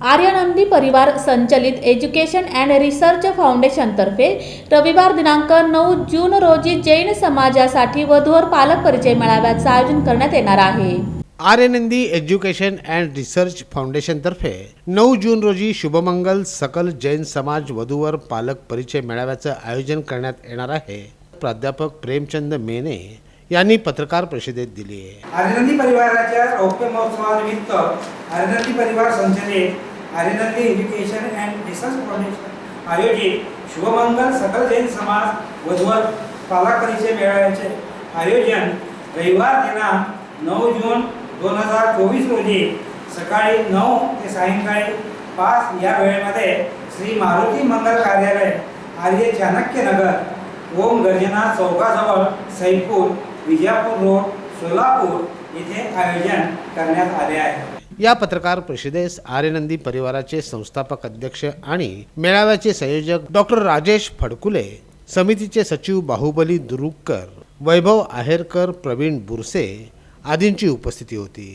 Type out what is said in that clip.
आर्यनंदी परिवार संचलित education and research फाउंडेशनतर्फे रविवार दिनांक नऊ जून रोजी जैन समाजासाठी वधूवर पालक परिचय मेळाव्याचं आयोजन करण्यात येणार आहे. आर्यनंदी एज्युकेशन अँड रिसर्च फाउंडेशनतर्फे नऊ जून रोजी शुभमंगल सकल जैन समाज वधूवर पालक परिचय मेळाव्याचं आयोजन करण्यात येणार आहे. प्राध्यापक प्रेमचंद मेने यांनी पत्रकार परिषदेत दिली आहे. आर्यनंदी परिवाराच्या रौप्य महोत्सवानिमित्त आर्यनंदी परिवार संचलित Aryanandi education and research foundation आयोजित शुभमंगल सकल जैन समाज वधूवर पालाकरीचे मेळाव्याचे आयोजन रविवार दिनांक नऊ जून दोन हजार चोवीस रोजी सकाळी नऊ ते सायंकाळी पाच या वेळेमध्ये श्री मारुती मंगल कार्यालय आर्य चाणक्य नगर ओम गर्जना चौकाजवळ सैपूर विजापूर रोड सोलापूर येथे आयोजन करण्यात आले आहे. या पत्रकार परिषदेस आर्यनंदी परिवाराचे संस्थापक अध्यक्ष आणि मेळाव्याचे संयोजक डॉक्टर राजेश फडकुले समितीचे सचिव बाहुबली दुरुककर वैभव आहेरकर प्रवीण बुरसे आदींची उपस्थिती होती.